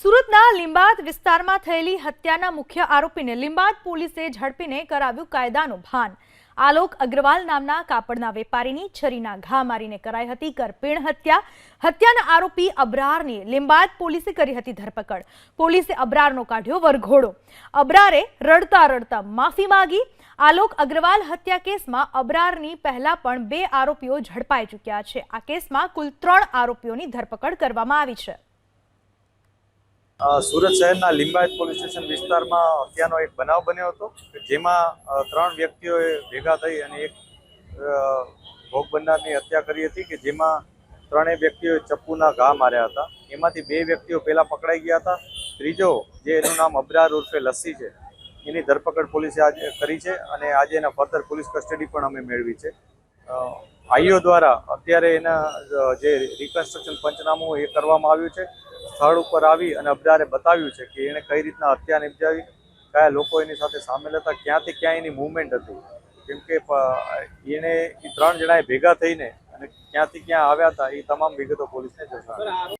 સુરતના લિંબાત વિસ્તારમાં થયેલી હત્યાના મુખ્ય આરોપીને લિંબાત પોલીસે ઝડપીને કરાવ્યું કાયદાનું ભાન. આલોક અગ્રવાલ નામના કાપડના વેપારીની છરીના ઘા મારીને કરાઈ હતી કરપીણ હત્યા. હત્યાના આરોપી અબરારની લિંબાત પોલીસે કરી હતી ધરપકડ. પોલીસે અબરારનો કાઢ્યો વરઘોડો. અબરારે રડતા રડતા માફી માંગી. આલોક અગ્રવાલ હત્યા કેસમાં અબરારની પહેલા પણ બે આરોપીઓ ઝડપાઈ ચૂક્યા છે. આ કેસમાં કુલ ત્રણ આરોપીઓની ધરપકડ કરવામાં આવી છે. સુરત શહેરના લિંબાયત પોલીસ સ્ટેશન વિસ્તારમાં હત્યાનો એક બનાવ બન્યો હતો જેમાં ત્રણ વ્યક્તિઓએ ભેગા થઈ અને એક ભોગ બનનારની હત્યા કરી હતી કે જેમાં ત્રણેય વ્યક્તિઓએ ચપ્પુના ઘા માર્યા હતા. એમાંથી બે વ્યક્તિઓ પહેલાં પકડાઈ ગયા હતા. ત્રીજો, જે એનું નામ અબરાર ઉર્ફે લસ્સી છે, એની ધરપકડ પોલીસે આજે કરી છે અને આજે એના ફર્ધર પોલીસ કસ્ટડી પણ અમે મેળવી છે. આઈઓ દ્વારા અત્યારે એના જે રિકન્સ્ટ્રક્શન પંચનામું એ કરવામાં આવ્યું છે. સ્થળ ઉપર આવી અને અબડારે બતાવ્યું છે કે એણે કઈ રીતના હત્યા નિપજાવી, કયા લોકો એની સાથે સામેલ હતા, ક્યાંથી ક્યાં એની મૂવમેન્ટ હતી. કેમ કે એણે એ ત્રણ જણાએ ભેગા થઈને અને ક્યાંથી ક્યાં આવ્યા હતા એ તમામ વિગતો પોલીસને જણાવી.